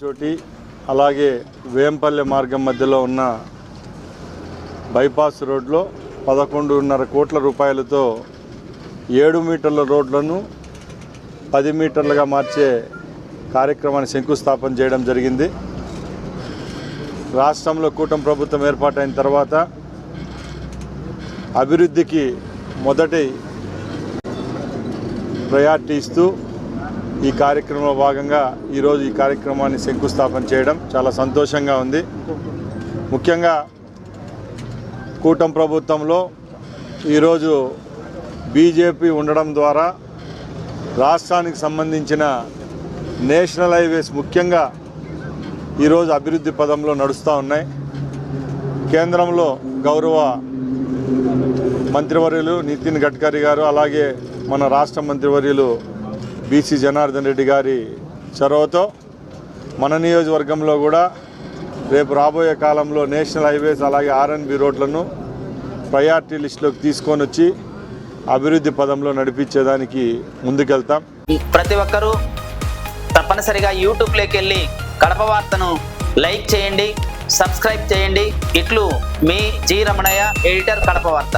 చోటి అలాగే వేంపల్లె మార్గం మధ్యలో ఉన్న బైపాస్ రోడ్లో పదకొండున్నర కోట్ల రూపాయలతో ఏడు మీటర్ల రోడ్లను పది మీటర్లుగా మార్చే కార్యక్రమాన్ని శంకుస్థాపన చేయడం జరిగింది. రాష్ట్రంలో కూటమి ప్రభుత్వం ఏర్పాటైన తర్వాత అభివృద్ధికి మొదటి ప్రయారిటీ ఇస్తూ ఈ కార్యక్రమంలో భాగంగా ఈరోజు ఈ కార్యక్రమాన్ని శంకుస్థాపన చేయడం చాలా సంతోషంగా ఉంది. ముఖ్యంగా కూటమి ప్రభుత్వంలో ఈరోజు బీజేపీ ఉండడం ద్వారా రాష్ట్రానికి సంబంధించిన నేషనల్ హైవేస్ ముఖ్యంగా ఈరోజు అభివృద్ధి పదంలో నడుస్తూ ఉన్నాయి. కేంద్రంలో గౌరవ మంత్రివర్యులు నితిన్ గడ్కరీ గారు అలాగే మన రాష్ట్ర మంత్రివర్యులు బీసీ జనార్దన్ రెడ్డి గారి చొరవతో మన నియోజకవర్గంలో కూడా రేపు రాబోయే కాలంలో నేషనల్ హైవేస్ అలాగే ఆర్ఎన్బి రోడ్లను ప్రయారిటీ లిస్టులోకి తీసుకొని వచ్చి అభివృద్ధి పదంలో నడిపించేదానికి ముందుకెళ్తాం. ప్రతి ఒక్కరూ తప్పనిసరిగా యూట్యూబ్లోకి వెళ్ళి కడప వార్తను లైక్ చేయండి సబ్స్క్రైబ్ చేయండి. ఇట్లు మీ జి రమణయ్య ఎడిటర్ కడప వార్త.